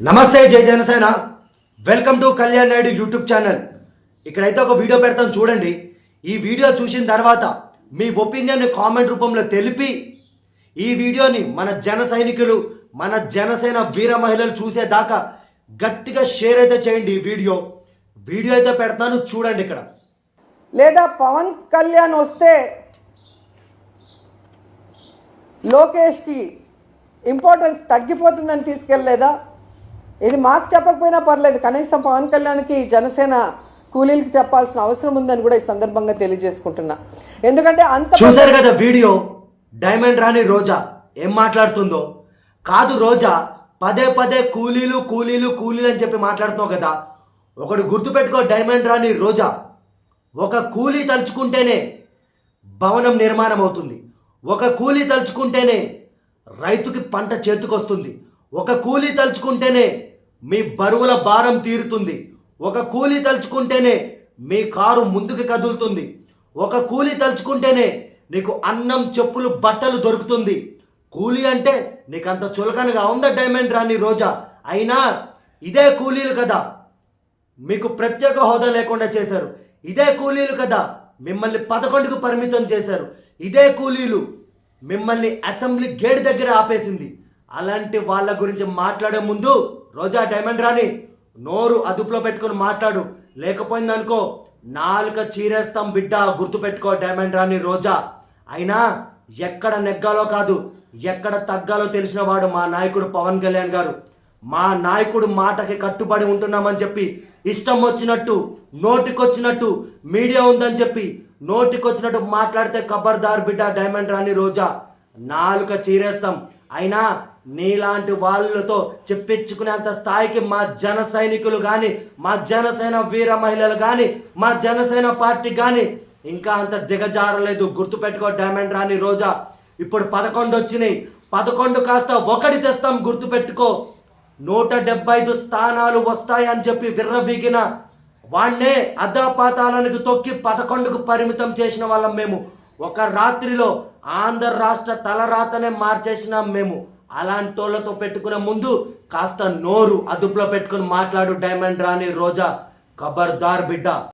నమస్తే జై Janasena. Welcome to Kalyan Naidu YouTube channel ఇక్కడైతే ఒక వీడియో పెడతాను చూడండి. ఈ వీడియో చూసిన తర్వాత మీ ఒపీనియన్ని కామెంట్ రూపంలో తెలిపి ఈ వీడియోని మన జన సైనికులు మన జనసేన వీర మహిళలు చూసేదాకా గట్టిగా షేర్ అయితే చేయండి ఈ వీడియో వీడియో అయితే పెడతాను చూడండి ఇక్కడ. లేదా పవన్ కళ్యాణ్ వస్తే లోకేష్కి ఇంపార్టెన్స్ తగ్గిపోతుందని తీసుకెళ్ళలేదా ఇది మాకు చెప్పకపోయినా పర్లేదు. కనీసం పవన్ కళ్యాణ్కి జనసేన కూలీలకి చెప్పాల్సిన అవసరం ఉందని కూడా ఈ సందర్భంగా తెలియజేసుకుంటున్నా. ఎందుకంటే అంత చూశారు కదా వీడియో? డైమండ్ రాణి రోజా ఏం మాట్లాడుతుందో? కాదు రోజా పదే పదే కూలీలు కూలీలు కూలీలు అని చెప్పి మాట్లాడుతున్నావు కదా. ఒకడు గుర్తుపెట్టుకో డైమండ్ రాణి రోజా. ఒక కూలీ తలుచుకుంటేనే భవనం నిర్మాణం అవుతుంది ఒక కూలీ తలుచుకుంటేనే రైతుకి పంట చేతికొస్తుంది. ఒక కూలీ తలుచుకుంటేనే మీ బరువుల భారం తీరుతుంది. ఒక కూలీ తలుచుకుంటేనే మీ కారు ముందుకు కదులుతుంది. ఒక కూలీ తలుచుకుంటేనే నీకు అన్నం చెప్పులు బట్టలు దొరుకుతుంది. కూలీ అంటే నీకు అంత చులకనగా ఉందా డైమండ్ రాని రోజా? అయినా ఇదే కూలీలు కదా. మీకు ప్రత్యేక హోదా లేకుండా చేశారు. ఇదే కూలీలు కదా. మిమ్మల్ని పదకొండుకు పరిమితం చేశారు. ఇదే కూలీలు మిమ్మల్ని అసెంబ్లీ గేట్ దగ్గర ఆపేసింది. అలాంటి వాళ్ళ గురించి మాట్లాడే ముందు రోజా డైమండ్ రాని నోరు అదుపులో పెట్టుకొని మాట్లాడు. లేకపోయిందనుకో నాలుక చీరేస్తాం బిడ్డ గుర్తుపెట్టుకో డైమండ్ రాని రోజా. అయినా ఎక్కడ నెగ్గాలో కాదు ఎక్కడ తగ్గాలో తెలిసిన వాడు మా నాయకుడు పవన్ కళ్యాణ్ గారు. మా నాయకుడు మాటకి కట్టుబడి ఉంటున్నామని చెప్పి ఇష్టం వచ్చినట్టు నోటికొచ్చినట్టు మీడియా ఉందని చెప్పి నోటికొచ్చినట్టు మాట్లాడితే ఖబర్దార్ బిడ్డ డైమండ్ రాని రోజా. నాలుక చీరేస్తాం. అయినా నీలాంటి వాళ్ళతో చెప్పించుకునేంత స్థాయికి మా జన సైనికులు కానీ మా జనసేన వీర మహిళలు కానీ మా జనసేన పార్టీ కానీ ఇంకా అంత దిగజారలేదు. గుర్తుపెట్టుకో డైమండ్ రాని రోజా. ఇప్పుడు పదకొండు వచ్చినాయి. పదకొండు కాస్త ఒకటి తెస్తాం గుర్తుపెట్టుకో. నూట డెబ్బై ఐదు స్థానాలు వస్తాయని చెప్పి విర్రవీగిన వాణ్ణే అధాపాతాలానికి తొక్కి పదకొండుకు పరిమితం చేసిన వాళ్ళం మేము. ఒక రాత్రిలో ఆంధ్ర రాష్ట్ర తలరాతనే మార్చేసినాం మేము. అలాంటి వాళ్ళతో పెట్టుకునే ముందు కాస్త నోరు అదుపులో పెట్టుకుని మాట్లాడు డైమండ్ రాణి రోజా. ఖబర్దార్ బిడ్డ.